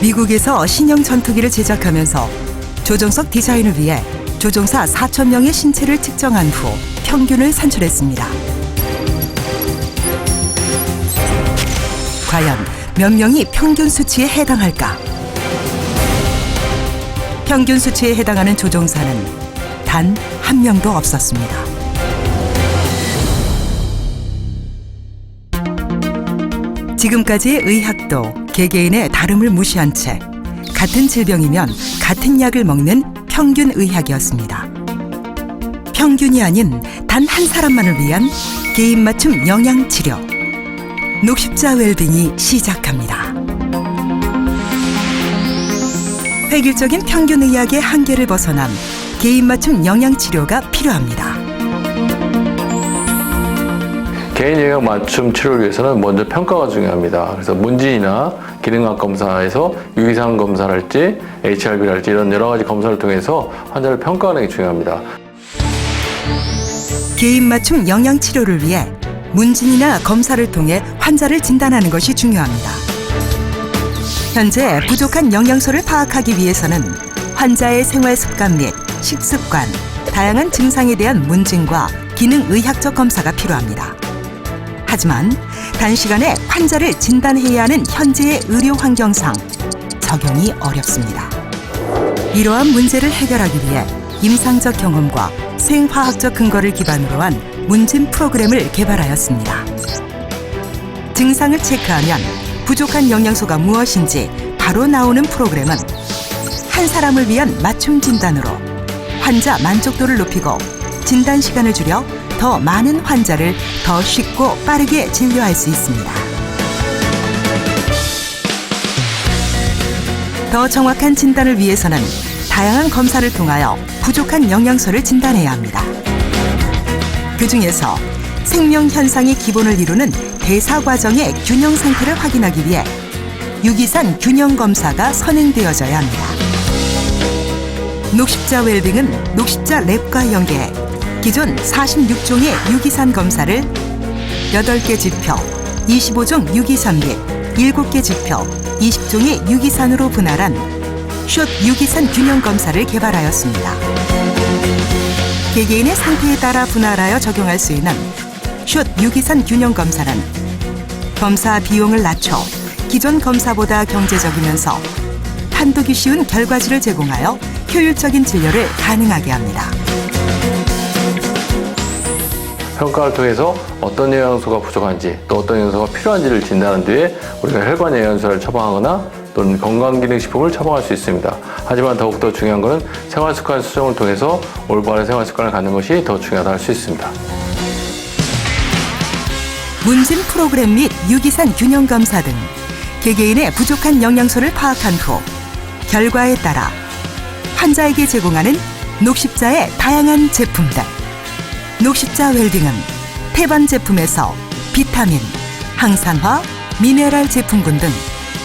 미국에서 신형 전투기를 제작하면서 조종석 디자인을 위해 조종사 4천 명의 신체를 측정한 후 평균을 산출했습니다. 과연 몇 명이 평균 수치에 해당할까? 평균 수치에 해당하는 조종사는 단 한 명도 없었습니다. 지금까지의 의학도 개개인의 다름을 무시한 채 같은 질병이면 같은 약을 먹는 평균 의학이었습니다. 평균이 아닌 단 한 사람만을 위한 개인 맞춤 영양 치료. 녹십자 웰빙이 시작합니다. 획일적인 평균 의학의 한계를 벗어난 개인 맞춤 영양 치료가 필요합니다. 개인 영역 맞춤 치료를 위해서는 먼저 평가가 중요합니다. 그래서 문진이나 기능학 검사에서 유의사항 검사랄지 HRB랄지 이런 여러 가지 검사를 통해서 환자를 평가하는 게 중요합니다. 개인 맞춤 영양 치료를 위해 문진이나 검사를 통해 환자를 진단하는 것이 중요합니다. 현재 부족한 영양소를 파악하기 위해서는 환자의 생활 습관 및 식습관, 다양한 증상에 대한 문진과 기능 의학적 검사가 필요합니다. 하지만 단시간에 환자를 진단해야 하는 현재의 의료 환경상 적용이 어렵습니다. 이러한 문제를 해결하기 위해 임상적 경험과 생화학적 근거를 기반으로 한 문진 프로그램을 개발하였습니다. 증상을 체크하면 부족한 영양소가 무엇인지 바로 나오는 프로그램은 한 사람을 위한 맞춤 진단으로 환자 만족도를 높이고 진단 시간을 줄여 더 많은 환자를 더 쉽고 빠르게 진료할 수 있습니다. 더 정확한 진단을 위해서는 다양한 검사를 통하여 부족한 영양소를 진단해야 합니다. 그 중에서 생명 현상의 기본을 이루는 대사 과정의 균형 상태를 확인하기 위해 유기산 균형 검사가 선행되어져야 합니다. 녹십자 웰빙은 녹십자 랩과 연계해 기존 46종의 유기산 검사를 8개 지표, 25종 유기산 및 7개 지표, 20종의 유기산으로 분할한 숏 유기산 균형 검사를 개발하였습니다. 개개인의 상태에 따라 분할하여 적용할 수 있는 숏 유기산 균형 검사는 검사 비용을 낮춰 기존 검사보다 경제적이면서 판독이 쉬운 결과지를 제공하여 효율적인 진료를 가능하게 합니다. 평가를 통해서 어떤 영양소가 부족한지 또 어떤 영양소가 필요한지를 진단한 뒤에 우리가 혈관 영양소를 처방하거나 또는 건강기능식품을 처방할 수 있습니다. 하지만 더욱더 중요한 것은 생활습관 수정을 통해서 올바른 생활습관을 갖는 것이 더 중요하다 할 수 있습니다. 문진 프로그램 및 유기산 균형 검사 등 개개인의 부족한 영양소를 파악한 후 결과에 따라 환자에게 제공하는 녹십자의 다양한 제품들. 녹십자 웰빙은 태반 제품에서 비타민, 항산화, 미네랄 제품군 등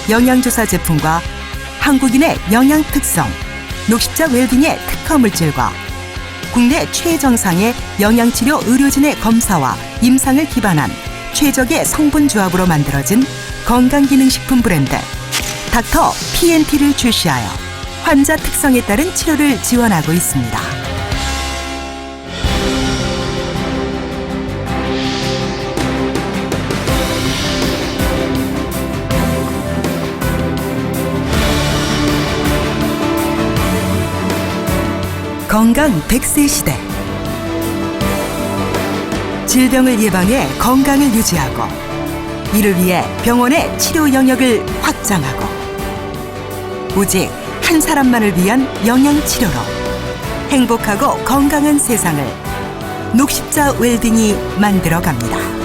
영양조사 제품과 한국인의 영양 특성, 녹십자 웰빙의 특허 물질과 국내 최정상의 영양치료 의료진의 검사와 임상을 기반한 최적의 성분 조합으로 만들어진 건강기능식품 브랜드 닥터 PNT를 출시하여 환자 특성에 따른 치료를 지원하고 있습니다. 건강 100세 시대 질병을 예방해 건강을 유지하고 이를 위해 병원의 치료 영역을 확장하고 오직 한 사람만을 위한 영양 치료로 행복하고 건강한 세상을 녹십자 웰빙이 만들어 갑니다.